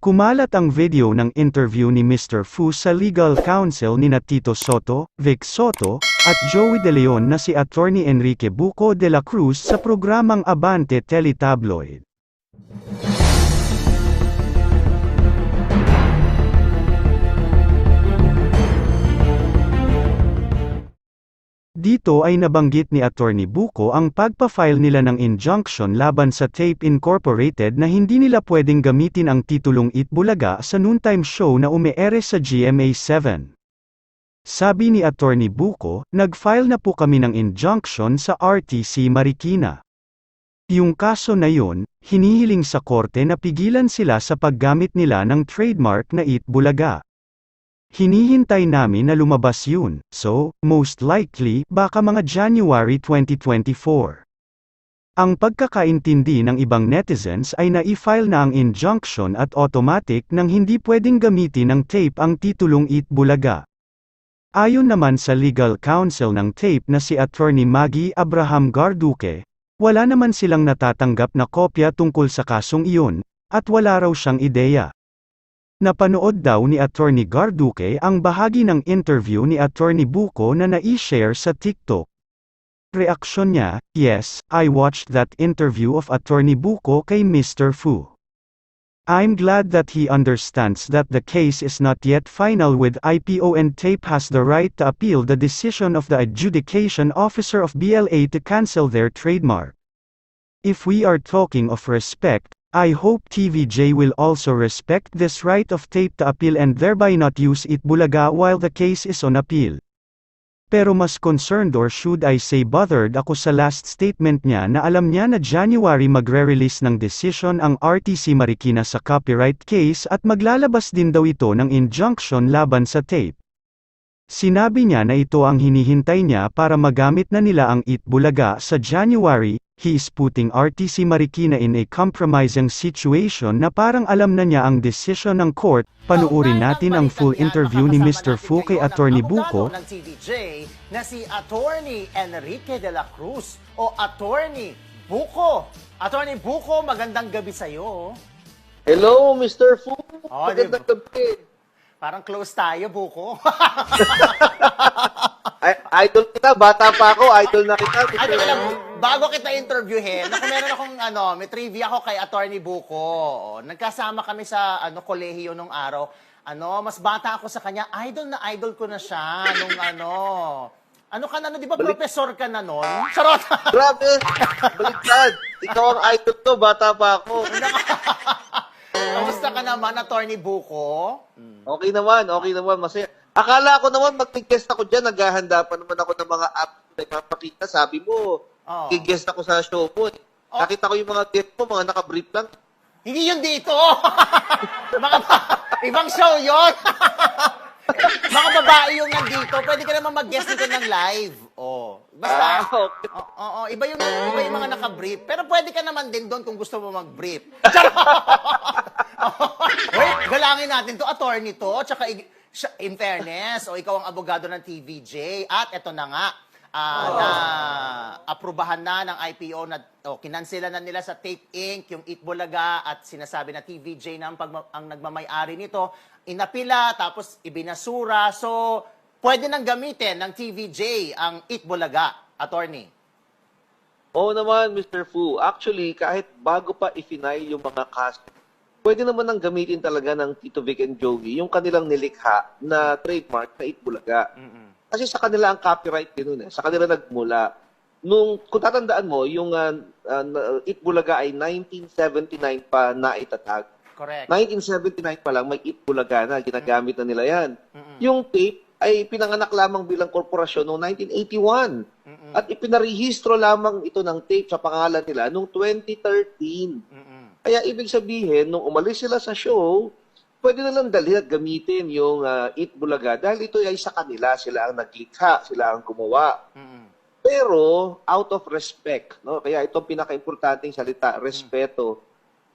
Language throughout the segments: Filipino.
Kumalat ang video ng interview ni Mr. Fu sa legal counsel ni Tito Soto, Vic Soto, at Joey De Leon na si Attorney Enrique Buco de la Cruz sa programang Abante Teletabloid. Dito ay nabanggit ni Attorney Buco ang pagpa-file nila ng injunction laban sa Tape Incorporated na hindi nila pwedeng gamitin ang titulong Itbulaga sa noontime show na umeere sa GMA7. Sabi ni Attorney Buco, nag-file na po kami ng injunction sa RTC Marikina. Yung kaso na yun, hinihiling sa korte na pigilan sila sa paggamit nila ng trademark na Itbulaga. Hinihintay namin na lumabas yun, so, most likely, baka mga January 2024. Ang pagkakaintindi ng ibang netizens ay na-file na ang injunction at automatic nang hindi pwedeng gamitin ng tape ang titulong Eat Bulaga. Ayon naman sa legal counsel ng tape na si Attorney Maggie Abraham Garduque, wala naman silang natatanggap na kopya tungkol sa kasong iyon, at wala raw siyang ideya. Napanood daw ni Attorney Garduque ang bahagi ng interview ni Attorney Buco na nai-share sa TikTok. Reaksyon niya, Yes, I watched that interview of Attorney Buco kay Mr. Fu. I'm glad that he understands that the case is not yet final with IPO and TAPE has the right to appeal the decision of the adjudication officer of BLA to cancel their trademark. If we are talking of respect, I hope TVJ will also respect this right of tape to appeal and thereby not use it bulaga while the case is on appeal. Pero mas concerned or should I say bothered ako sa last statement niya na alam niya na January magre-release ng decision ang RTC Marikina sa copyright case at maglalabas din daw ito ng injunction laban sa tape. Sinabi niya na ito ang hinihintay niya para magamit na nila ang Itbulaga sa January, he is putting RTC Marikina in a compromising situation na parang alam na niya ang desisyon ng court. Panuorin natin ang full interview ni Mr. Fu kay Attorney Buco. ng TVJ na si Attorney Enrique de la Cruz o Attorney Buco. Attorney Buco, magandang gabi sa iyo. Hello, Mr. Fu. Oh, Magandang di ba? gabi. Parang close tayo, Buco. I- idol kita, bata pa ako, idol na kita. Lang, Fu. bago kita interviewin, naku, meron akong ano, may trivia ako kay Attorney Buco. O, Nagkasama kami sa ano kolehiyo nung araw. Ano, mas bata ako sa kanya. Idol na idol ko na siya nung ano. Ano ka na, no? di ba professor ka na nun? Charot! Grabe, baliktad. Ikaw ang idol ko, bata pa ako. Kamusta ka naman, Attorney Buco? Okay naman, okay naman, masaya. Akala ko naman, mag-guest ako dyan, naghahanda pa naman ako ng mga app na ipapakita. Sabi mo, Oo. guest ako sa show mo. Nakita ko yung mga guest mo, mga naka-brief lang. Hindi yun dito! Mga ibang show yun! Mga babae yung nandito. Pwede ka naman mag-guest dito ng live. Oh. Ah, Basta, okay. Oo, oo, iba yung iba yung mga naka-brief. Pero pwede ka naman din doon kung gusto mo mag-brief. Charot! Wait, galangin natin to attorney to, tsaka in fairness, o ikaw ang abogado ng TVJ at eto na nga ah, na aprubahan na ng IPO na o kinansela na nila sa Tape Inc. yung Itbulaga at sinasabi na TVJ na ang, pagma- ang nagmamay-ari nito inapila tapos ibinasura so pwede nang gamitin ng TVJ ang Itbulaga attorney Oo naman, Mr. Fu. Actually, kahit bago pa i-final yung mga cast, pwede naman nang gamitin talaga ng Tito Vic and Joey yung kanilang nilikha na trademark na Itbulaga. Kasi sa kanila ang copyright din nun eh. Sa kanila nagmula. Nung, kung tatandaan mo, yung uh, uh, Itbulaga ay 1979 pa na itatag. correct 1979 pa lang, may Itbulaga na. Ginagamit na nila yan. Yung tape ay pinanganak lamang bilang korporasyon noong 1981. At ipinarehistro lamang ito ng tape sa pangalan nila noong 2013. Kaya ibig sabihin, nung umalis sila sa show, pwede na lang dalhin at gamitin yung uh, Eat Bulaga dahil ito ay sa kanila. Sila ang naglikha, sila ang gumawa. Pero, out of respect, no? kaya itong pinaka-importanting salita, respeto.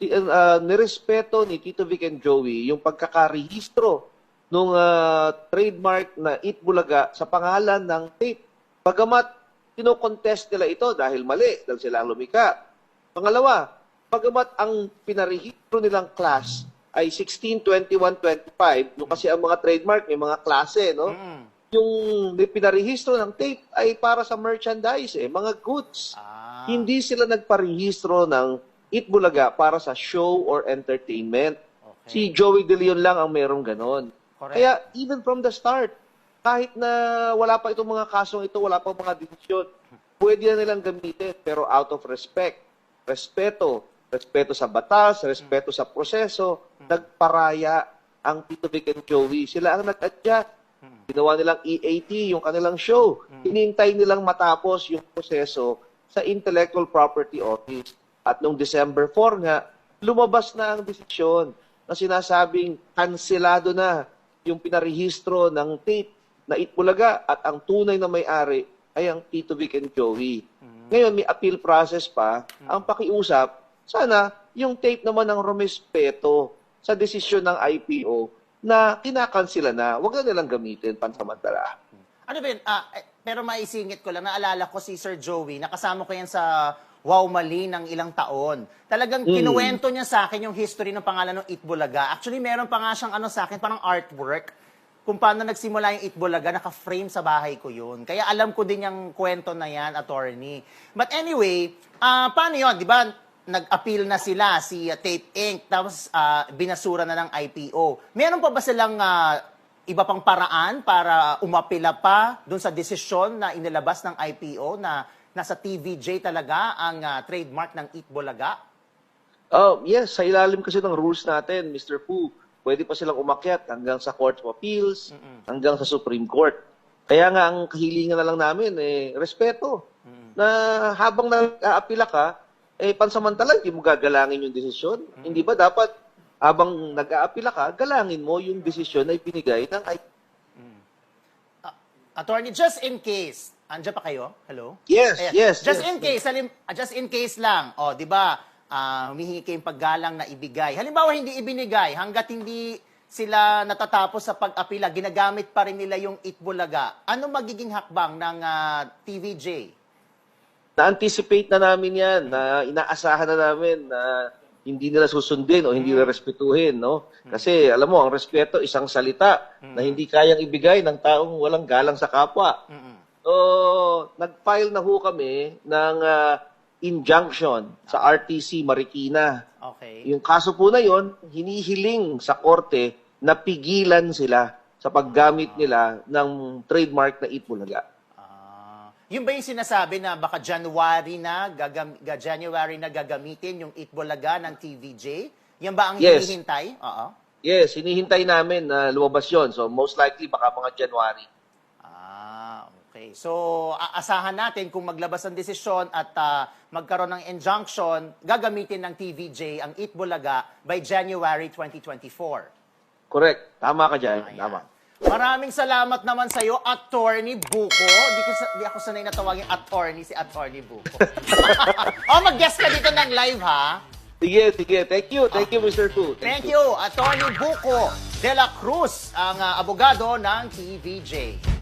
Ti- uh, nirespeto ni Tito Vic and Joey yung pagkakarehistro nung uh, trademark na Eat Bulaga sa pangalan ng tape. Bagamat kino-contest nila ito dahil mali, dahil sila ang lumika. Pangalawa, bagamat ang pinarehistro nilang class ay 16, 21, 25. Yung kasi ang mga trademark, may mga klase, no? Yung pinarehistro ng tape ay para sa merchandise, eh, mga goods. Ah. Hindi sila nagparehistro ng Itbulaga para sa show or entertainment. Okay. Si Joey De Leon lang ang merong ganon. Correct. Kaya even from the start, kahit na wala pa itong mga kasong ito, wala pa mga desisyon, pwede na nilang gamitin pero out of respect. Respeto. Respeto sa batas, respeto sa proseso, nagparaya ang Tito Vic and Joey. Sila ang nag-adjust. Ginawa nilang EAT, yung kanilang show. Hinintay nilang matapos yung proseso sa Intellectual Property Office. At noong December 4 nga, lumabas na ang desisyon na sinasabing kanselado na yung pinarehistro ng tape na Itbulaga at ang tunay na may-ari ay ang Tito Vic and Joey. Ngayon, may appeal process pa. Ang pakiusap, sana yung tape naman ng rumespeto sa desisyon ng IPO na kinakansila na, wag na nilang gamitin pansamantala. Ano ba yun? Ah, eh, pero maisingit ko lang, naalala ko si Sir Joey, nakasama ko yan sa Wow Mali ng ilang taon. Talagang kinuwento niya sa akin yung history ng pangalan ng Itbulaga. Actually, meron pa nga siyang ano sa akin, parang artwork kung paano nagsimula yung Itbulaga, naka-frame sa bahay ko yun. Kaya alam ko din yung kwento na yan, attorney. But anyway, ah paano yun? Di ba, nag-appeal na sila, si uh, Tape Inc., tapos ah, binasura na ng IPO. Meron pa ba silang ah, iba pang paraan para umapila pa dun sa desisyon na inilabas ng IPO na nasa TVJ talaga ang ah, trademark ng Itbulaga? Oh, yes, sa ilalim kasi ng rules natin, Mr. Fu, pwede pa silang umakyat hanggang sa Court of Appeals, hanggang sa Supreme Court. Kaya nga ang kahilingan na lang namin eh respeto. Na habang nag-aapila ka, eh pansamantala hindi mo gagalangin yung desisyon. Hindi ba dapat habang nag-aapila ka, galangin mo yung desisyon na ibinigay ng IPO. Attorney, just in case, andyan pa kayo? Hello? Yes, Ayan. yes, Just yes. in case, halim, ah, just in case lang, oh, 'di ba? ah, humihingi kayong paggalang na ibigay. Halimbawa hindi ibinigay hangga't hindi sila natatapos sa pag-apila, ginagamit pa rin nila yung Itbulaga. Ano magiging hakbang ng ah, TVJ? Na-anticipate na namin yan, na inaasahan na namin na hindi nila susundin o hindi nila respetuhin, no? Kasi alam mo, ang respeto isang salita na hindi kayang ibigay ng taong walang galang sa kapwa. So, nag-file na ho kami ng ah, injunction sa RTC Marikina. Okay. Yung kaso po na yon, hinihiling sa korte na pigilan sila sa paggamit nila ng trademark na Itbulaga. Ah, yun ba yung sinasabi na baka January na, gagam- ga- January na gagamitin yung Itbulaga ng TVJ? Yan ba ang Yes. hinihintay? Oo. Yes, hinihintay namin na lumabas yon. So, most likely baka mga January. Okay. So, aasahan natin kung maglabas ng desisyon at ah, magkaroon ng injunction, gagamitin ng TVJ ang Itbulaga by January 2024. Correct. Tama ka dyan. Ayan. Tama. Maraming salamat naman sa iyo, Attorney Buko. Di, ko, sa- di ako sanay na tawagin attorney si Attorney Buko. oh, mag-guest ka dito ng live, ha? Sige, sige. Thank you. Thank you, Mr. Fu. Thank you, Attorney Buko de la Cruz, ang ah, abogado ng TVJ.